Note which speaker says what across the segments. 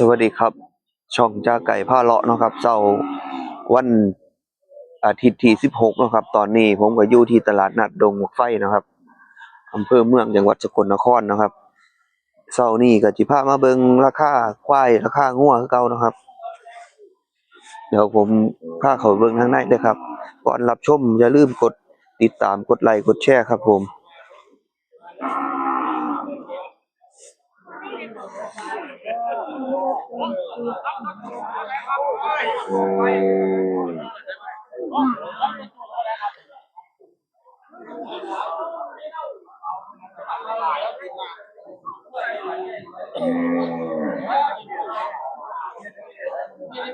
Speaker 1: สวัสดีครับ ช่องจ้าไก่ผ้าเลาะเนาะครับเสาร์วันอาทิตย์ที่16เนาะครับ ตอนนี้ผมก็อยู่ที่ตลาดนัดดงหมวกไฟนะครับอำเภอเมืองจังหวัดสกลนครนะครับเสาร์นี้ก็สิพามาเบิงราคาควายราคางัวคือเก่านะครับ เดี๋ยวผมพาเขาเบิงทางในเด้อครับ ก่อนรับชมอย่าลืมกดติดตามกดไลค์กดแชร์ครับผม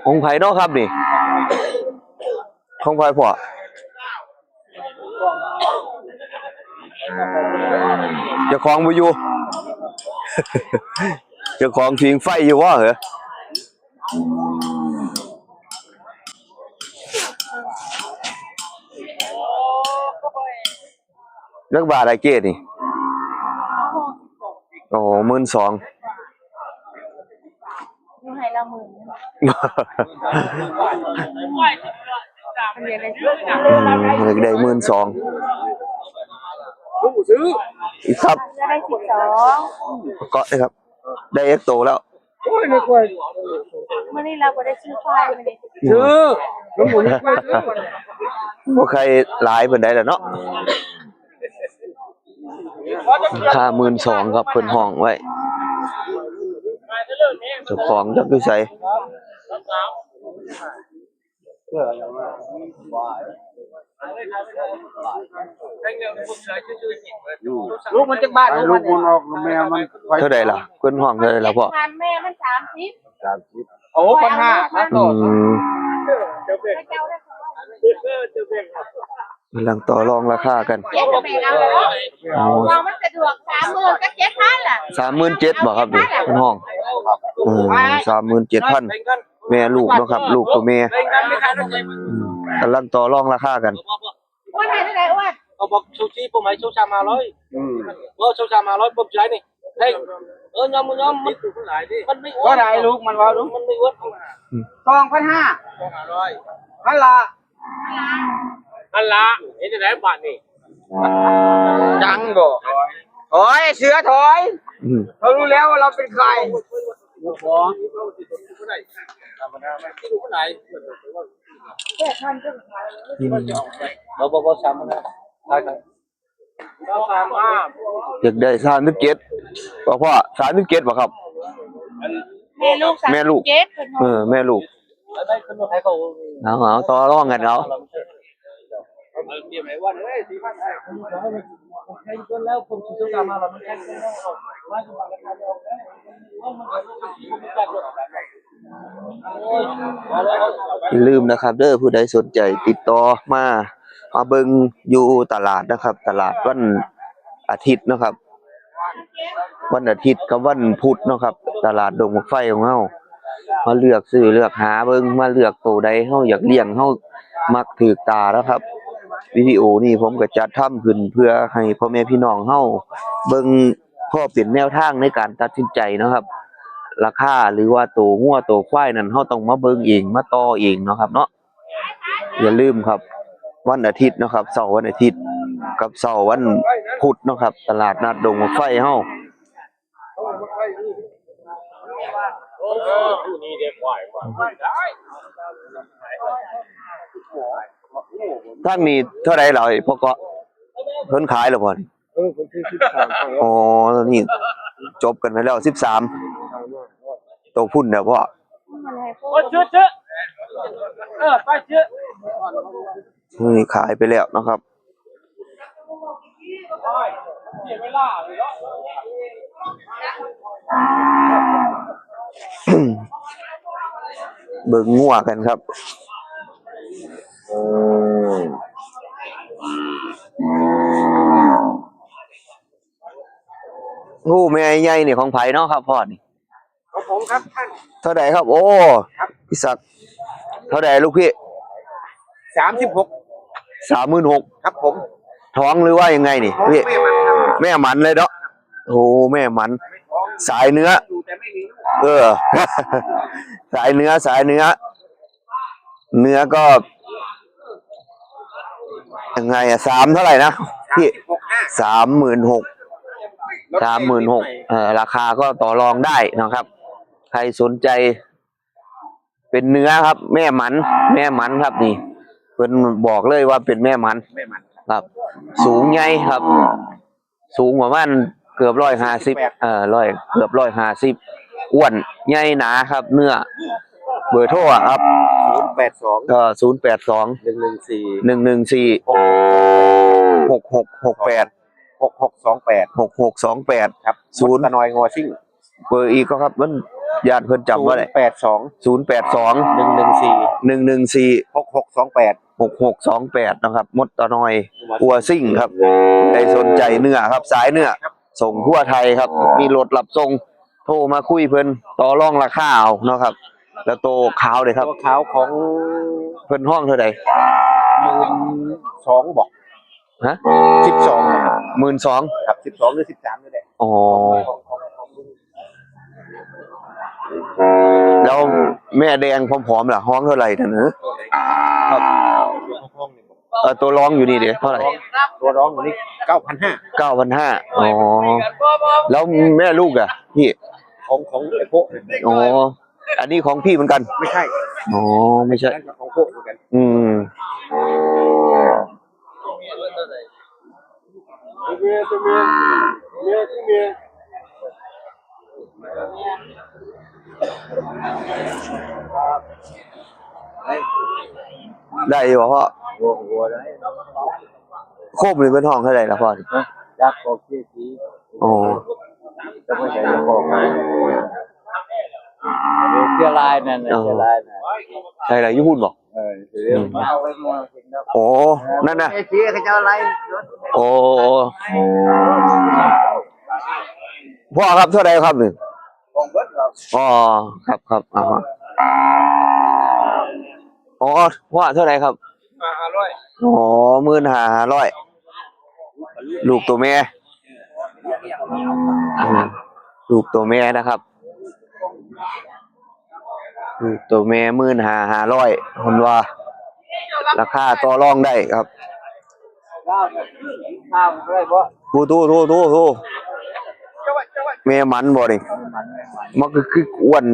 Speaker 1: ของไผเนาะครับนี่ของไผพ่อจ้าของบ่อยู่จ้าของทิ้งไฟอยู่ว่าเหรอ เลิกบาทอะไรเกตนี่ โอ้หมื่นสอง
Speaker 2: อยู่ให้ละหมื่นมันเรียนอะไรที่
Speaker 1: อืมอยากได้หมื่นสองอีกครับ
Speaker 2: จะได้สิบสอง
Speaker 1: เกาะเลยครับ ได้เอ็กโตแล้ว
Speaker 2: เมื่อนี้เราก็ได้ชื่อควายมาเลย
Speaker 3: ซื้อหลวงปู่นี่ช่วยซื้อ
Speaker 1: พวกใครหลายเพิ่นได้แล้วเนาะค่าหมื่นสองครับเพิ่นห้องไว้เจ้าของจักอยู่ไส嗯
Speaker 3: ลูกมันจะบ้านลูกมันออกแมวมันไฟ
Speaker 1: เท่าใดล่ะเพิ่นห้องเท่าใดล่ะพ่อ
Speaker 2: พันแม่มันสามสิบ
Speaker 3: โอ้พันห้าครับ
Speaker 1: อืม
Speaker 2: ให้เจ้าได้คำว่ากำ
Speaker 1: ลังต่อรองราคากัน
Speaker 2: เจ็ดแม่เอาเลย
Speaker 1: อ๋อ
Speaker 2: เรามันสะดวกสามหมื่นก็เจ็ดพันล่ะ
Speaker 1: 37,000บ่ครับนี่เพิ่นห้องอืม37,000 แม่ลูกเนาะครับ ลูกตัวแม่อืมกำลังต่อรองราคากัน
Speaker 2: อ้วนไหนเท่าไหร่อ้วน
Speaker 4: เขาบอกชูชีผมให้ชูชามาร้อย
Speaker 3: อืม
Speaker 4: เออชูชามาร้อยผมใช้นี่เฮ้ยเออยอมมึงยอมมันมันไม่อ้ว
Speaker 3: ว่านไหนลูกมันว่าลูก
Speaker 4: มันไม่อ้วน
Speaker 3: สองพันห้า
Speaker 4: ร้อย
Speaker 3: พันละ
Speaker 4: อันละเห็นไหนบาทนี่
Speaker 3: จังบ่ถอยเสือถอย
Speaker 1: อืม
Speaker 3: เขารู้แล้วว่าเราเป็นใคร
Speaker 4: ผู้ไหนที่ดูผู้ไหน
Speaker 2: แปดพันก็ขาย
Speaker 1: อืม
Speaker 4: เราบอกว่าสามพันห้าใช่ครับเราสามห้า
Speaker 1: อยากได้37บ่พ่อ37บ่ครับ
Speaker 2: แม่ลูกสาม
Speaker 1: แม่ลูก
Speaker 2: เจ็ดคน
Speaker 1: เออแม่ลูก
Speaker 4: แล้วได้ขึ้นมาให้เขา
Speaker 1: เอาเอาต่อรองกันเอา
Speaker 4: เดี๋ยวไหนว่าเฮ้ยสี่พันให้คนแล้วผมชูชามาเราไม่แข่งกันแล้วไม่จะมากันแล้ว
Speaker 1: อย่าลืมนะครับเด้อผู้ใดสนใจติดต่อมามาเบิงอยู่ตลาดนะครับ ตลาดวันอาทิตย์นะครับ วันอาทิตย์กับวันพุธนะครับ ตลาดดงไฟของเฮามาเลือกซื้อเลือกหาเบิงมาเลือกตัวใดเฮาอยากเลี้ยงเฮามักถือตาแล้วครับวิดีโอนี้ผมก็จัดทำขึ้นเพื่อให้พ่อแม่พี่น้องเฮาเบิงพ่อเป็นแนวทางในการตัดสินใจนะครับ ราคาหรือว่าตัวงัวตัวควายนั้นเฮาต้องมาเบิ่งเองมาต่อเองเนาะครับเนาะอย่าลืมครับ วันอาทิตย์เนาะครับเสาร์วันอาทิตย์ กับเสาร์วันพุธเนาะครับ ตลาดนัดดงมะไฟเฮา
Speaker 4: นี่เด็กไหวกว่าได้
Speaker 1: ทางนี้เท่าใดล่ะไอ้พ่อเก็เพิ่นขายแล้วบ่นี่
Speaker 3: เออคนที่สิบสาม
Speaker 1: อ๋อนี่จบกันไปแล้ว13ตัวพุ่น เด้อพ่อ
Speaker 2: มันให้พว
Speaker 4: โอ้
Speaker 2: ก
Speaker 4: เชื่อเชื่อเออไปเชื่อ
Speaker 1: นี่ขายไปแล้วเนาะครับ
Speaker 4: เสียเวลาเลยเนาะ
Speaker 1: เบิ่งงัวกันครับงูแม่ใหญ่นี่ของไผเนาะครับพ่อนี่
Speaker 3: ของผม ครับท่าน
Speaker 1: เท่าใดครับ โอ้พี่ศักดิ์เท่าใดลูกพี่
Speaker 3: สามสิบหก
Speaker 1: 36,000
Speaker 3: ครับผม
Speaker 1: ท้องหรือว่ายังไงนี่พี่
Speaker 3: แม่มันครับ
Speaker 1: แม่หมันเลยเนาะโอ้แม่หมัน สายเนื้อ
Speaker 3: แต่ไม่มี
Speaker 1: เออ สายเนื้อสายเนื้อ เนื้อก็ยังไงอะสามเท่าไหร่นะพี่
Speaker 3: หกห้า
Speaker 1: สามหมื่นหกสามหมื่นหกเออราคาก็ต่อรองได้นะครับใครสนใจ เป็นเนื้อครับ แม่หมัน แม่หมันครับนี่เพิ่นบอกเลยว่าเป็นแม่หมัน
Speaker 3: ไม่มัน
Speaker 1: ครับ สูงใหญ่ครับ สูงประมาณเกือบร้อยห้าสิบเอ่อร้อยเกือบร้อยห้าสิบอ้วนใหญ่หนาครับ เนื้อ เบอร์โทรอะครับ
Speaker 3: ศูนย์แปดสอง
Speaker 1: ก็ศูนย์แปดสอง
Speaker 3: หนึ่งหนึ่งสี่
Speaker 1: หนึ่งหนึ่งสี่หกหกหกแปด
Speaker 3: หกหกสองแปด
Speaker 1: หกหกสองแปด
Speaker 3: ครับ
Speaker 1: ศูนย์
Speaker 3: ตะนอยงอซิ่ง
Speaker 1: เบอร์อีกก็ครับมัน ญาติเพิ่นจำว่าอะไร
Speaker 3: แปดสอง
Speaker 1: ศูนย์แปดสอง
Speaker 3: หนึ่งหนึ่งสี่
Speaker 1: หนึ่งหนึ่งสี่
Speaker 3: หกหกสองแปด
Speaker 1: หกหกสองแปดนะครับ มดตะนอยกัวซิ่งครับใครสนใจเนื้อครับ สายเนื้อส่งทั่วไทยครับ มีรถรับส่งโทรมาคุยเพิ่นต่อรองราคาเอาเนาะครับ แล้วโตขาวเลยครับ
Speaker 3: ตัวขาวของ
Speaker 1: เพิ่นห้องเท่าใด
Speaker 3: หมื่นสองบอก
Speaker 1: ฮะ
Speaker 3: สิบสอง
Speaker 1: หมื่นสอง
Speaker 3: ครับสิบสองหรือสิบสามนี่แหละ
Speaker 1: อ๋อ แล้วแม่แดงผอมๆล่ะห้องเท่าไหร่ท่านเนอะครับเออตัวร้องอยู่นี่เดี๋ยวเท่าไหร่
Speaker 3: ตัวร้องวันนี้เก้าพันห้า
Speaker 1: เก้าพันห้าอ๋อแล้วแม่ลูกอะพี่
Speaker 3: ของของไอ้โพะ
Speaker 1: อ๋ออันนี้ของพี่เหมือนกัน
Speaker 3: ไม่ใช่
Speaker 1: อ๋อไม่ใช่
Speaker 3: นั่นก็ของโพะเหมือนกัน
Speaker 1: อืม
Speaker 2: เมียตัวเมียเมียที่เมีย
Speaker 1: ได้อยู่บ่พ่อ
Speaker 3: หัวหัวได้
Speaker 1: โคบเลยเป็นห้องเท่าไหร่ละพ่อนี่
Speaker 3: ยักษ์ของที่สี
Speaker 1: อ๋อ
Speaker 3: จะไม่ใช่ยักษ์ของ
Speaker 4: เสื้อลายนั่นน่ะเสื้อลายน่ะ
Speaker 1: ใช่อะไรญี่ปุ่นบอก
Speaker 4: เออเรื่อเอาไปมองเห็นแล้ว
Speaker 1: โอ้นั่นนะ
Speaker 4: ไอ้สีเขาจะอะไร
Speaker 1: โอ้พ่อครับเท่าไหร่ครับหนึ่ง
Speaker 3: องเบิร์ดเรา
Speaker 1: อ๋อครับครับอ๋ออ๋อพ่อเท่าไหร่ครับ
Speaker 2: มาอร่อย
Speaker 1: อ๋อหมื่นห้าร้อยลูกตัวแม่อืมลูกตัวแม่นะครับลูกตัวแม่หมื่นห้าห้าร้อยคนว่า ราคาต่อรองได้ครับ
Speaker 4: ข้าวข้าวเลยบ่
Speaker 1: ทูทูทูทูทู แม่มันบ่นี่มันก็คืออ้วน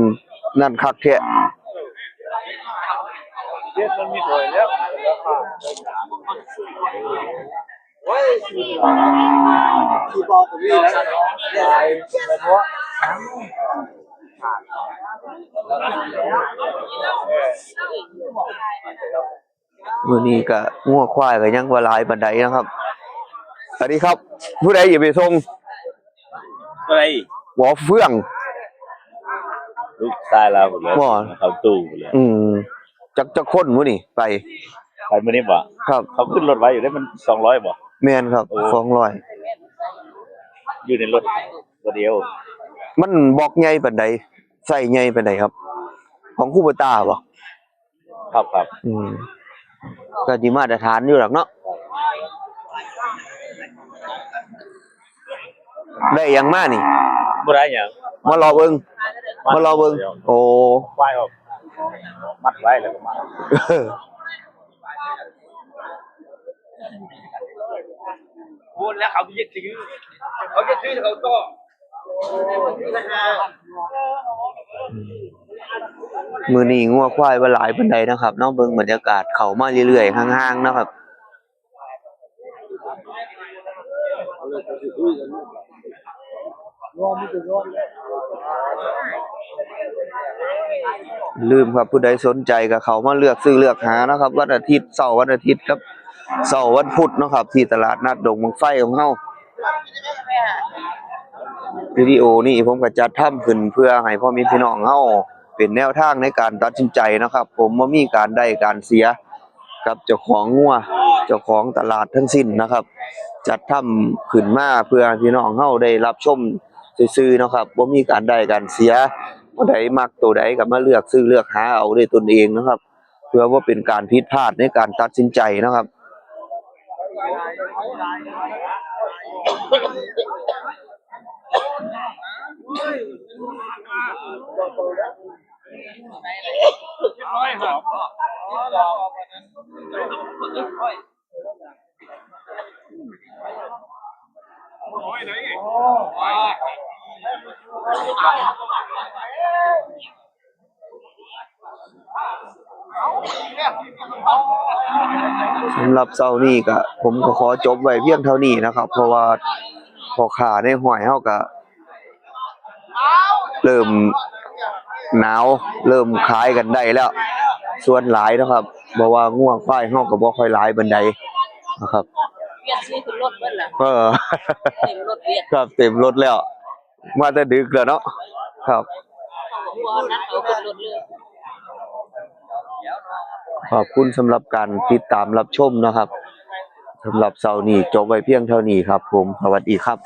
Speaker 1: นั่นคักแท้
Speaker 2: เย็ดมันมีถอยแล้ว
Speaker 4: ที่บอกกับพี่แล้วลายเป็นบ่
Speaker 1: มื้อนี้ก็งัวควายก็ยังบ่หลายปานใดนะครับสวัสดีครับ ผู้ใดอย่าไปส่ง
Speaker 5: อะไร
Speaker 1: หัวเฟื่อง
Speaker 5: ลูกชายเราหมดเลย
Speaker 1: ว่า
Speaker 5: เขาตู้หมดเลย
Speaker 1: อืมจักจักคนมื้อนี่ไป
Speaker 5: ไปมื่อนี้บ่
Speaker 1: ครับ
Speaker 5: เขาขึ้นรถไว้อยู่ได้มันสองร้อยบ่
Speaker 1: แม่นครับ
Speaker 5: โอ้
Speaker 1: 200
Speaker 5: อยู่ในรถตัวเดียว
Speaker 1: มันบอกใหญ่ปานใดใส่ใหญ่ปานใดครับ ของคูเปอร์ตาบ่
Speaker 5: ครับครับ
Speaker 1: อืมก็สิมาตรฐานอยู่หรอกเนาะ ได้หยังมานี่
Speaker 5: บ่ได้หยัง
Speaker 1: มารอเบิ่งมารอเบิ่งโอ้
Speaker 5: ควายออกมัดไว้แล้วก็มา
Speaker 2: พูดแล้วเขาจะซื้อเขาจะซื้อเขาก็
Speaker 1: มือนี้งัวควายว่าหลายปานใดนะครับเนอกเบิ่งบรรยากาศเขามาเรื่อยๆห่างๆนะครับ ลืมครับผู้ใดสนใจก็เขามาเลือกซื้อเลือกหานะครับ วันอาทิตย์เสาร์วันอาทิตย์ครับเสาร์วันพุธนะครับ ที่ตลาดนัดดงมังไฟของเฮาวิดีโอนี้ผมก็จัดทำขึ้นเพื่อให้พ่อมีพี่น้องเฮาเป็นแนวทางในการตัดสินใจนะครับ ผมบ่ามีการได้การเสียกับเจ้าของงัวเจ้าของตลาดทั้งสิ้นนะครับ จัดทำขึ้นมาเพื่อพี่น้องเฮาได้รับชม ซื่อๆเนาะครับบ่มีการได้การเสียผู้ใดมักตัวใดก็มาเลือกซื้อเลือกหาเอาด้วยตนเองนะครับ เพื่อว่าเป็นการผิดพลาดในการตัดสินใจนะครับ
Speaker 2: เร้อยครับร้อยไหน
Speaker 1: สำหรับเช้านี้ก็ผมก็ขอจบไว้เพียงเท่านี้นะครับ เพราะว่าพ่อค้าในห้อยเฮาก็เริ่มหนาวเริ่มขายกันได้แล้ว ส่วนหลายนะครับบ่ว่าง่วงควายเฮาก็บ่ค่อยหลายบันไดนะครับ
Speaker 6: เวียดซื้อขึ้นรถเบิ่นล่ะ
Speaker 1: เออ
Speaker 6: เต็มรถเวียด
Speaker 1: ครับเต็มรถแล้ว มาแต่ดึกแล้วเนาะครับ
Speaker 6: พอนัดเอาขึ้นรถเลย
Speaker 1: ขอบคุณสำหรับการติดตามรับชมนะครับสำหรับเสาร์นี้จบไว้เพียงเท่านี้ครับ ผมสวัสดีครับ